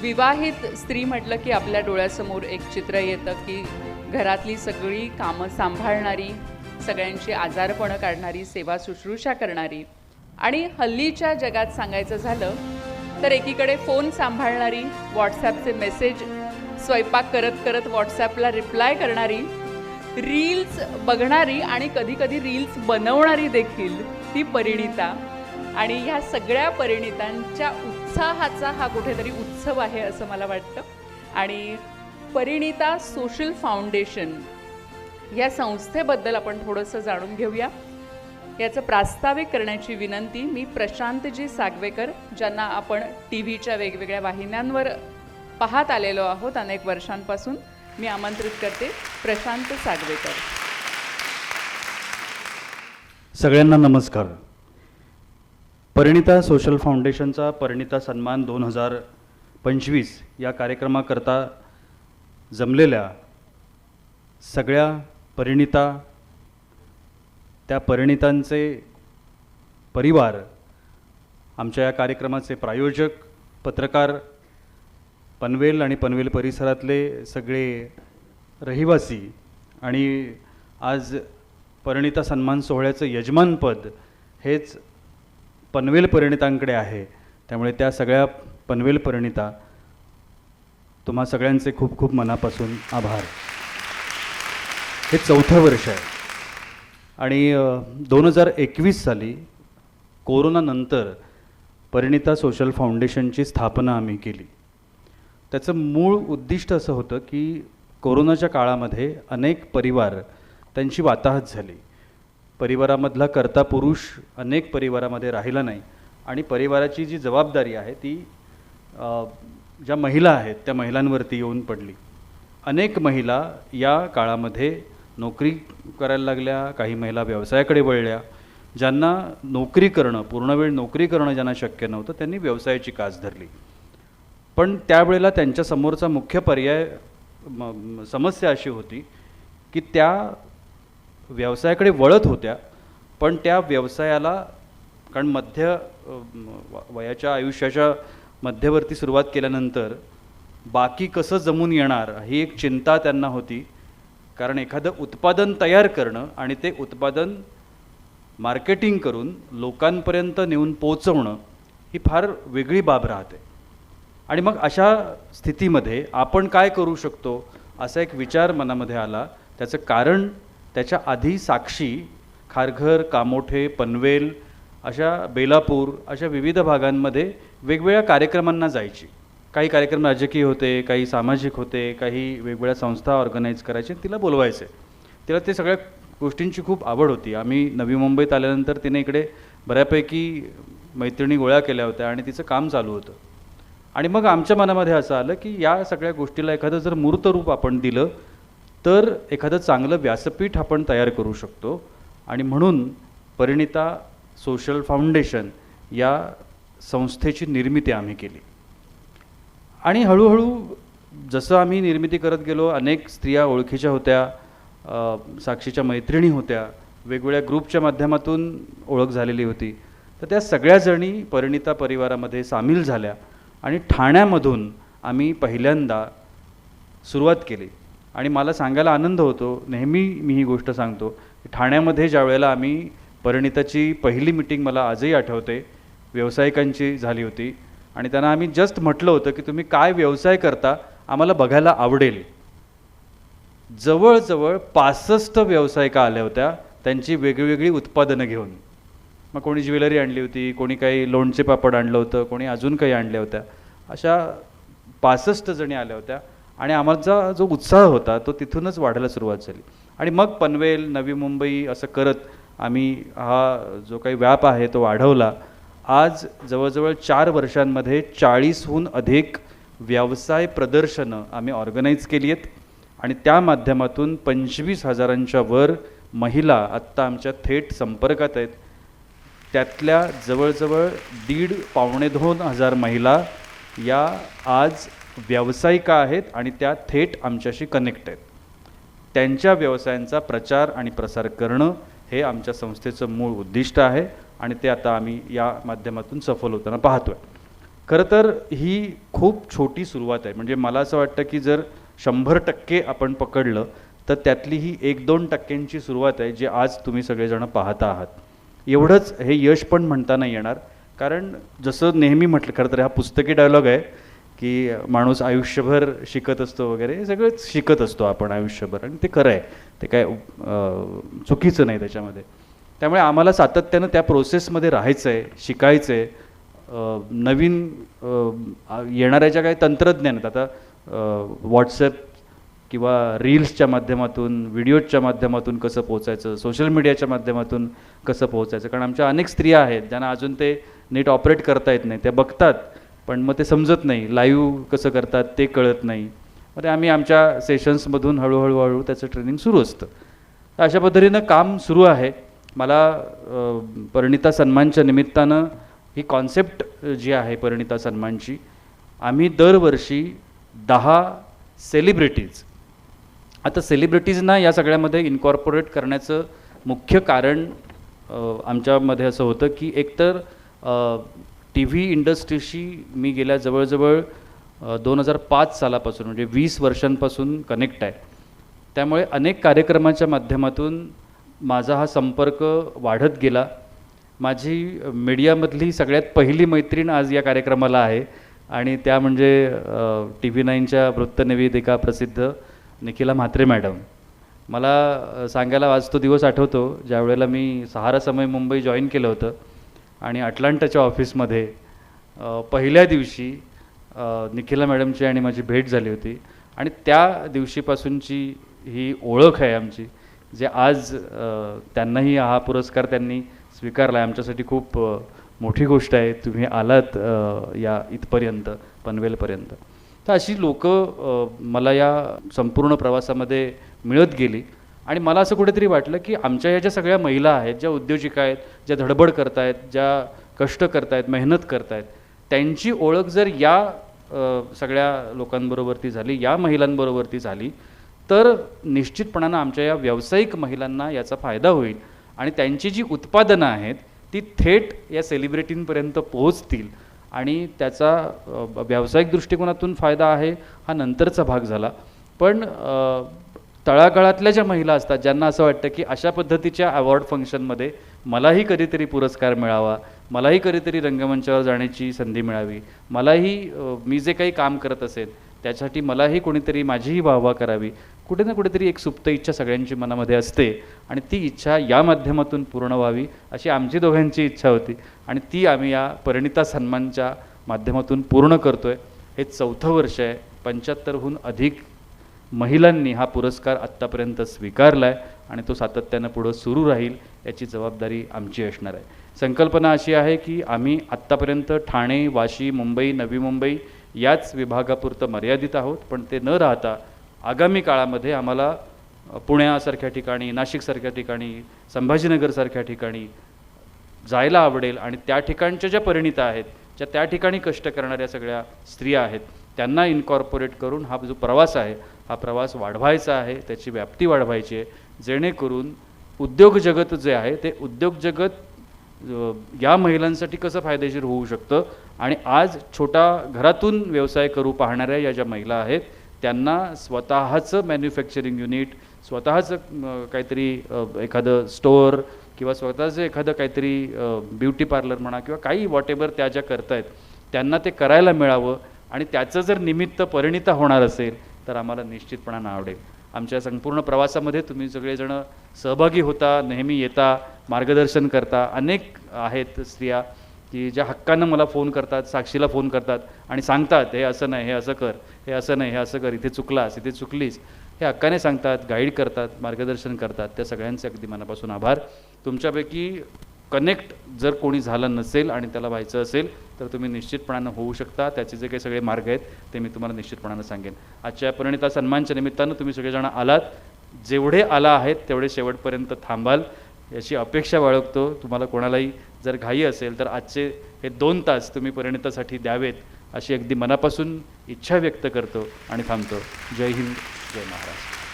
विवाहित स्त्री म्हटलं की आपल्या डोळ्यासमोर एक चित्र येतं की घरातली सगळी कामं सांभाळणारी सगळ्यांची आजारपणं काढणारी सेवा शुश्रूषा करणारी. आणि हल्लीच्या जगात सांगायचं झालं तर एकीकडे फोन सांभाळणारी व्हॉट्सॲपचे मेसेज स्वयंपाक करत करत व्हॉट्सॲपला रिप्लाय करणारी रील्स बघणारी आणि कधीकधी रील्स बनवणारी देखील ती परिणिता. आणि ह्या सगळ्या परिणितांच्या उत्साहाचा हा कुठेतरी उत्सव आहे असं मला वाटतं. आणि परिणिता सोशल फाउंडेशन या संस्थेबद्दल आपण थोडंसं जाणून घेऊया. याचं प्रास्ताविक करण्याची विनंती मी प्रशांतजी सागवेकर ज्यांना आपण टी व्हीच्या वेगवेगळ्या वाहिन्यांवर पाहत आलेलो आहोत अनेक वर्षांपासून मी आमंत्रित करते प्रशांत सागवेकर. सगळ्यांना नमस्कार. परिणिता सोशल फाउंडेशनचा परिणिता सन्मान दोन हजार पंचवीस या कार्यक्रमाकरता जमलेल्या सगळ्या परिणिता त्या परिणितांचे परिवार आमच्या या कार्यक्रमाचे प्रायोजक पत्रकार पनवेल आणि पनवेल परिसरातले सगळे रहिवासी आणि आज परिणिता सन्मान सोहळ्याचं यजमानपद हेच पनवेल परिणितांकडे आहे. त्यामुळे त्या सगळ्या पनवेल परिणिता तुम्हा सगळ्यांचे खूप खूप मनापासून आभार. हे चौथं वर्ष आहे. आणि दोन हजार एकवीस साली कोरोनानंतर परिणिता सोशल फाउंडेशनची स्थापना आम्ही केली. त्याचं मूळ उद्दिष्ट असं होतं की कोरोनाच्या काळामध्ये अनेक परिवार त्यांची वाताहत झाली. परिवारामधला कर्ता पुरुष अनेक परिवारामध्ये राहिला नाही. आणि परिवाराची जी जबाबदारी आहे ती ज्या महिला आहेत त्या महिलांवरती येऊन पडली. अनेक महिला या काळामध्ये नोकरी करायला लागल्या काही महिला व्यवसायाकडे वळल्या. ज्यांना नोकरी करणं पूर्णवेळ नोकरी करणं ज्यांना शक्य नव्हतं त्यांनी व्यवसायाची कास धरली. पण त्यावेळेला त्यांच्यासमोरचा मुख्य पर्याय म- समस्या अशी होती की त्या व्यवसायाकडे वळत होत्या पण त्या व्यवसायाला कारण मध्य व- वयाच्या आयुष्याच्या मध्यवर्ती सुरुवात केल्यानंतर बाकी कसं जमून येणार ही एक चिंता त्यांना होती. कारण एखादं उत्पादन तयार करणं आणि ते उत्पादन मार्केटिंग करून लोकांपर्यंत नेऊन पोचवणं ही फार वेगळी बाब राहते. आणि मग अशा स्थितीमध्ये आपण काय करू शकतो असा एक विचार मनामध्ये आला. त्याचं कारण त्याच्या आधी साक्षी खारघर कामोठे पनवेल अशा बेलापूर अशा विविध भागांमध्ये वेगवेगळ्या कार्यक्रमांना जायची. काही कार्यक्रम राजकीय होते काही सामाजिक होते काही वेगवेगळ्या संस्था ऑर्गनाईज करायचे तिला बोलवायचे. तिला ते सगळ्या गोष्टींची खूप आवड होती. आम्ही नवी मुंबईत आल्यानंतर तिने इकडे बऱ्यापैकी मैत्रिणी गोळ्या केल्या होत्या आणि तिचं काम चालू होतं. आणि मग आमच्या मनामध्ये असं आलं की या सगळ्या गोष्टीला एखादं जर मूर्त रूप आपण दिलं तर एखादं चांगलं व्यासपीठ आपण तयार करू शकतो. आणि म्हणून परिणिता सोशल फाउंडेशन या संस्थेची निर्मिती आम्ही केली. आणि हळूहळू जसं आम्ही निर्मिती करत गेलो अनेक स्त्रिया ओळखीच्या होत्या साक्षीच्या मैत्रिणी होत्या वेगवेगळ्या ग्रुपच्या माध्यमातून ओळख झालेली होती. तर त्या सगळ्या जणी परिणिता परिवारामध्ये सामील झाल्या आणि ठाण्यामधून आम्ही पहिल्यांदा सुरुवात केली. आणि मला सांगायला आनंद होतो नेहमी मी ही गोष्ट सांगतो ठाण्यामध्ये ज्या वेळेला आम्ही परिणिताची पहिली मिटिंग मला आजही आठवते व्यावसायिकांची झाली होती. आणि त्यांना आम्ही जस्ट म्हटलं होतं की तुम्ही काय व्यवसाय करता आम्हाला बघायला आवडेल. जवळजवळ पासष्ट व्यावसायिका आल्या होत्या त्यांची वेगवेगळी उत्पादनं घेऊन. मग कोणी ज्वेलरी आणली होती कोणी काही लोणचे पापड आणलं होतं कोणी अजून काही आणल्या होत्या. अशा पासष्ट जणी आल्या होत्या. आणि आमचा जो उत्साह होता तो तिथूनच वाढायला सुरुवात झाली. आणि मग पनवेल नवी मुंबई असं करत आम्ही हा जो काही व्याप आहे तो वाढवला. आज जवळजवळ चार वर्षांमध्ये चाळीसहून अधिक व्यवसाय प्रदर्शनं आम्ही ऑर्गनाईज केली आहेत. आणि त्या माध्यमातून पंचवीस हजारांच्या वर महिला आत्ता आमच्या थेट संपर्कात आहेत. त्यातल्या जवळजवळ दीड पावणे दोन हजार महिला या आज व्यावसायिका आहेत आणि त्या थेट आमच्याशी कनेक्ट आहेत. त्यांच्या व्यवसायांचा प्रचार आणि प्रसार करणं हे आमच्या संस्थेचं मूळ उद्दिष्ट आहे आणि ते आता आम्ही या माध्यमातून सफल होताना पाहतो आहे खरं तर ही खूप छोटी सुरुवात आहे. म्हणजे मला असं वाटतं की जर शंभर टक्के आपण पकडलं तर त्यातली ही एक दोन टक्क्यांची सुरुवात आहे जी आज तुम्ही सगळेजण पाहता आहात. एवढंच हे यश पण म्हणता नाही येणार. कारण जसं नेहमी म्हटलं खरं तर हा पुस्तकी डायलॉग आहे की माणूस आयुष्यभर शिकत असतो वगैरे हे सगळंच शिकत असतो आपण आयुष्यभर. आणि ते खरं आहे. ते काय चुकीचं नाही त्याच्यामध्ये. त्यामुळे आम्हाला सातत्यानं त्या प्रोसेसमध्ये राहायचं आहे शिकायचं आहे नवीन येणाऱ्या ज्या काही तंत्रज्ञान आहेत आता व्हॉट्सॲप किंवा रील्सच्या माध्यमातून व्हिडिओजच्या माध्यमातून कसं पोहोचायचं सोशल मीडियाच्या माध्यमातून कसं पोहोचायचं? कारण आमच्या अनेक स्त्रिया आहेत ज्यांना अजून ते नीट ऑपरेट करता येत नाही. त्या बघतात पण मग ते समजत नाही. लाईव्ह कसं करतात ते कळत नाही. मग ते आम्ही आमच्या सेशन्समधून हळूहळू हळू त्याचं ट्रेनिंग सुरू असतं. तर अशा पद्धतीनं काम सुरू आहे. मला परिणिता सन्मानच्या निमित्तानं ही कॉन्सेप्ट जी आहे परिणिता सन्मानची आम्ही दरवर्षी दहा सेलिब्रिटीज आता सेलिब्रिटीजना या सगळ्यामध्ये इन्कॉर्पोरेट करण्याचं मुख्य कारण आमच्यामध्ये असं होतं की एकतर टी व्ही इंडस्ट्रीशी मी गेल्या जवळजवळ दोन हजार पाच सालापासून म्हणजे वीस वर्षांपासून कनेक्ट आहे. त्यामुळे अनेक कार्यक्रमाच्या माध्यमातून माझा हा संपर्क वाढत गेला. माझी मीडियामधली सगळ्यात पहिली मैत्रीण आज या कार्यक्रमाला आहे आणि त्या म्हणजे टी व्ही नाईनच्या वृत्तनिवेदिका प्रसिद्ध निखिला म्हात्रे मॅडम. मला सांगायला आज तो दिवस आठवतो ज्यावेळेला मी सहारा समय मुंबई जॉईन केलं होतं. आणि अटलांटाच्या ऑफिसमध्ये पहिल्या दिवशी निखिला मॅडमची आणि माझी भेट झाली होती. आणि त्या दिवशीपासूनची ही ओळख आहे आमची जे आज त्यांनाही हा पुरस्कार त्यांनी स्वीकारला आहे. आमच्यासाठी खूप मोठी गोष्ट आहे. तुम्ही आलात या इथपर्यंत पनवेलपर्यंत. तर अशी लोकं मला या संपूर्ण प्रवासामध्ये मिळत गेली. आणि मला असं कुठेतरी वाटलं की आमच्या ह्या ज्या सगळ्या महिला आहेत ज्या उद्योजिका आहेत ज्या धडपड करतायत ज्या कष्ट करतायत मेहनत करतायत त्यांची ओळख जर या सगळ्या लोकांबरोबरती झाली या महिलांबरोबरती झाली तर निश्चितपणानं आमच्या या व्यावसायिक महिलांना याचा फायदा होईल आणि त्यांची जी उत्पादनं आहेत ती थेट या सेलिब्रिटींपर्यंत पोहोचतील आणि त्याचा व्यावसायिक दृष्टिकोनातून फायदा आहे हा नंतरचा भाग झाला. पण तळागाळातल्या ज्या महिला असतात ज्यांना असं वाटतं की अशा पद्धतीच्या अवॉर्ड फंक्शनमध्ये मलाही कधीतरी पुरस्कार मिळावा मलाही कधीतरी रंगमंचावर जाण्याची संधी मिळावी मलाही मी जे काही काम करत असेल त्यासाठी मलाही कोणीतरी माझीही वाहवा करावी कुठे ना कुठेतरी एक सुप्त इच्छा सगळ्यांची मनामध्ये असते आणि ती इच्छा या माध्यमातून पूर्ण व्हावी अशी आमची दोघांची इच्छा होती. आणि ती आम्ही या परिणिता सन्मानच्या माध्यमातून पूर्ण करतोय. हे चौथं वर्ष आहे. पंच्याहत्तरहून अधिक महिलांनी हा पुरस्कार आत्तापर्यंत स्वीकारला आहे आणि तो सातत्यानं पुढं सुरू राहील याची जबाबदारी आमची असणार आहे. संकल्पना अशी आहे की आम्ही आत्तापर्यंत ठाणे वाशी मुंबई नवी मुंबई याच विभागापुरतं मर्यादित आहोत पण ते न राहता आगामी काळामध्ये आम्हाला पुण्यासारख्या ठिकाणी नाशिकसारख्या ठिकाणी संभाजीनगरसारख्या ठिकाणी जायला आवडेल आणि त्या ठिकाणच्या ज्या परिणिता आहेत ज्या त्या ठिकाणी कष्ट करणाऱ्या सगळ्या स्त्रिया आहेत त्यांना इन्कॉर्पोरेट करून हा जो प्रवास आहे हा प्रवास वाढवायचा आहे त्याची व्याप्ती वाढवायची आहे. जेणेकरून उद्योग जगत जे आहे ते उद्योग जगत या महिलांसाठी कसं फायदेशीर होऊ शकतं? आणि आज छोटा घरातून व्यवसाय करू पाहणाऱ्या या ज्या महिला आहेत त्यांना स्वतःचं मॅन्युफॅक्चरिंग युनिट स्वतःचं काहीतरी एखादं स्टोअर किंवा स्वतःचं एखादं काहीतरी ब्युटी पार्लर म्हणा किंवा काही वॉटेवर त्या ज्या करतायत त्यांना ते करायला मिळावं. आणि त्याचं जर निमित्त परिणित होणार असेल तर आम्हाला निश्चितपणानं आवडेल. आमच्या संपूर्ण प्रवासामध्ये तुम्ही सगळेजण सहभागी होता नेहमी येता मार्गदर्शन करता. अनेक आहेत स्त्रिया की ज्या हक्कानं मला फोन करतात साक्षीला फोन करतात आणि सांगतात हे असं नाही हे असं कर हे असं नाही हे असं कर इथे चुकलास इथे चुकलीस. हे हक्काने सांगतात गाईड करतात मार्गदर्शन करतात. त्या सगळ्यांचे अगदी मनापासून आभार. तुमच्यापैकी कनेक्ट जर कोणी झालं नसेल आणि त्याला व्हायचं असेल तर तुम्ही निश्चितपणानं होऊ शकता. त्याचे जे काही सगळे मार्ग आहेत ते मी तुम्हाला निश्चितपणानं सांगेन. आजच्या परिणिता सन्मानच्या निमित्तानं तुम्ही सगळेजण आलात. जेवढे आला आहेत तेवढे शेवटपर्यंत थांबाल. याची अपेक्षा बाळगतो. तुम्हाला कोणालाही जर घाई असेल तर आजचे हे दोन तास तुम्ही परिणितासाठी द्यावेत अशी अगदी मनापासून इच्छा व्यक्त करतो आणि थांबतो. जय हिंद जय महाराष्ट्र.